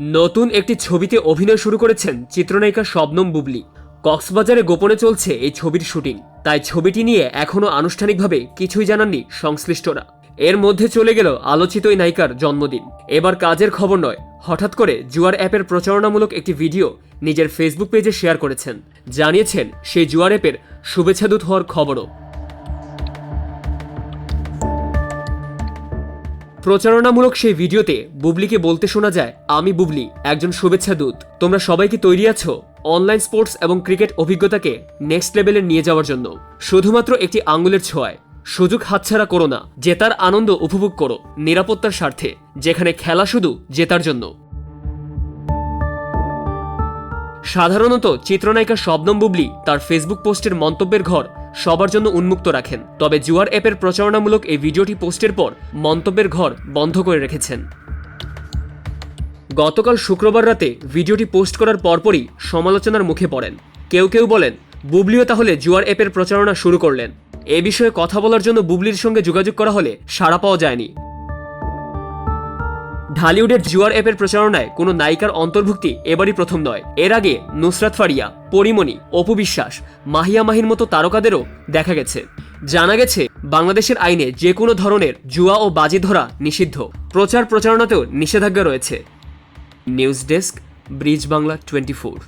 নতুন একটি ছবিতে অভিনয় শুরু করেছেন চিত্রনায়িকা শবনম বুবলি। কক্সবাজারে গোপনে চলছে এই ছবির শুটিং। তাই ছবিটি নিয়ে এখনও আনুষ্ঠানিকভাবে কিছুই জানাননি সংশ্লিষ্টরা। এর মধ্যে চলে গেল আলোচিত এই নায়িকার জন্মদিন। এবার কাজের খবর নয়। হঠাৎ করে জুয়ার অ্যাপের প্রচারণামূলক একটি ভিডিও নিজের ফেসবুক পেজে শেয়ার করেছেন। জানিয়েছেন, সেই জুয়ার অ্যাপের শুভেচ্ছাদূত হওয়ার খবরও। প্রচারণামূলক সেই ভিডিওতে বুবলিকে বলতে শোনা যায়, আমি বুবলি, একজন শুভেচ্ছা দূত। তোমরা সবাই কি তৈরি আছো অনলাইন স্পোর্টস এবং ক্রিকেট অভিজ্ঞতাকে নেক্সট লেভেলে নিয়ে যাওয়ার জন্য? শুধুমাত্র একটি আঙ্গুলের ছোঁয়ায়। সুযোগ হাতছাড়া করো না, জেতার আনন্দ উপভোগ করো, নিরাপত্তার স্বার্থে, যেখানে খেলা শুধু জেতার জন্য। সাধারণত চিত্রনায়িকা শবনম বুবলি তার ফেসবুক পোস্টের মন্তব্যের ঘর সবার জন্য উন্মুক্ত রাখেন। তবে জুয়ার অ্যাপের প্রচারণামূলক এই ভিডিওটি পোস্টের পর মন্তব্যের ঘর বন্ধ করে রেখেছেন। গতকাল শুক্রবার রাতে ভিডিওটি পোস্ট করার পরপরই সমালোচনার মুখে পড়েন। কেউ কেউ বলেন, বুবলিও তাহলে জুয়ার অ্যাপের প্রচারণা শুরু করলেন। এ বিষয়ে কথা বলার জন্য বুবলির সঙ্গে যোগাযোগ করা হলে সাড়া পাওয়া যায়নি। ঢালিউডের জুয়ার অ্যাপের প্রচারণায় কোনো নায়িকার অন্তর্ভুক্তি এবারই প্রথম নয়। এর আগে নুসরাত ফারিয়া, পরিমণি, অপু বিশ্বাস, মাহিয়া মাহির মতো তারকাদেরও দেখা গেছে। জানা গেছে, বাংলাদেশের আইনে যে কোনো ধরনের জুয়া ও বাজি ধরা নিষিদ্ধ। প্রচার প্রচারণাতেও নিষেধাজ্ঞা রয়েছে। News desk, Bridge Bangla twenty four.